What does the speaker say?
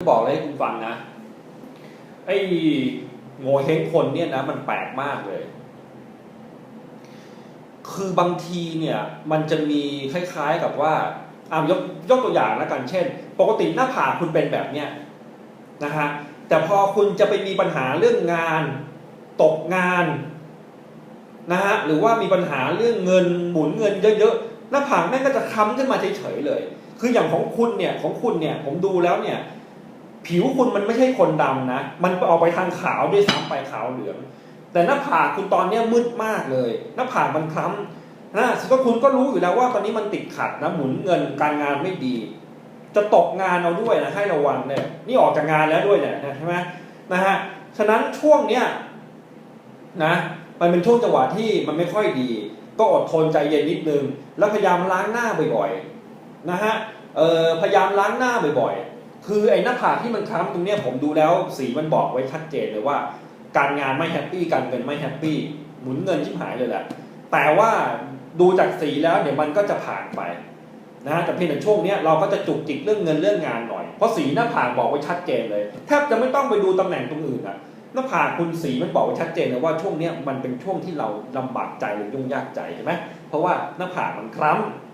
บอกเลยให้คุณฟังนะ ไอ้โง่เฮงคนเนี่ยนะ มันแปลกมากเลย คือบางทีเนี่ย มันจะมีคล้ายๆกับว่าอ่ายกยกตัวอย่างแล้วกันเช่น ปกติหน้าผากคุณเป็นแบบเนี้ยนะฮะแต่พอคุณจะไปมีปัญหาเรื่องงาน ตกงานนะฮะหรือว่ามีปัญหาเรื่องเงินหมุนเงินเยอะๆหน้าผากแม่งก็จะค้ำขึ้นมาเฉยๆเลย คืออย่างของคุณเนี่ยของคุณเนี่ย ผมดูแล้วเนี่ย ผิวคุณมันไม่ใช่คนดำนะ มันออกไปทางขาวด้วยซ้ำไปขาวเหลือง แต่หน้าผากคุณตอนเนี้ยมืดมากเลย หน้าผากมันคล้ำนะก็คุณก็รู้อยู่แล้วว่าตอนนี้มันติดขัดนะหมุนเงินการงานไม่ดี จะตกงานเอาด้วยนะให้ระวังเนี่ยนี่ออกจากงานแล้วด้วยเนี่ยนะใช่ไหมนะฮะฉะนั้นช่วงเนี้ยนะมันเป็นช่วงจังหวะที่มันไม่ค่อยดี ก็อดทนใจเย็นนิดนึง แล้วพยายามล้างหน้าบ่อยๆนะฮะเออพยายามล้างหน้าบ่อยๆ คือไอ้หน้าผากที่มันคล้ำตรงเนี้ยผมดูแล้วสีมันบอกไว้ชัดเจนเลยว่า การงานไม่แฮปปี้การเงินไม่แฮปปี้หมุนเงินชิบหายเลยแหละแต่ว่าดูจากสีแล้วเดี๋ยวมันก็จะผ่านไปนะฮะแต่เพียงแต่ช่วงนี้เราก็จะจุกจิกเรื่องเงินเรื่องงานหน่อย เพราะสีหน้าผากบอกไว้ชัดเจนเลยแทบจะไม่ต้องไปดูตำแหน่งตรงอื่นอะหน้าผากคุณสีมันบอกไว้ชัดเจนเลยว่าช่วงนี้มันเป็นช่วงที่เราลำบากใจหรือยุ่งยากใจใช่ไหมเพราะว่าหน้าผากมันคล้ำ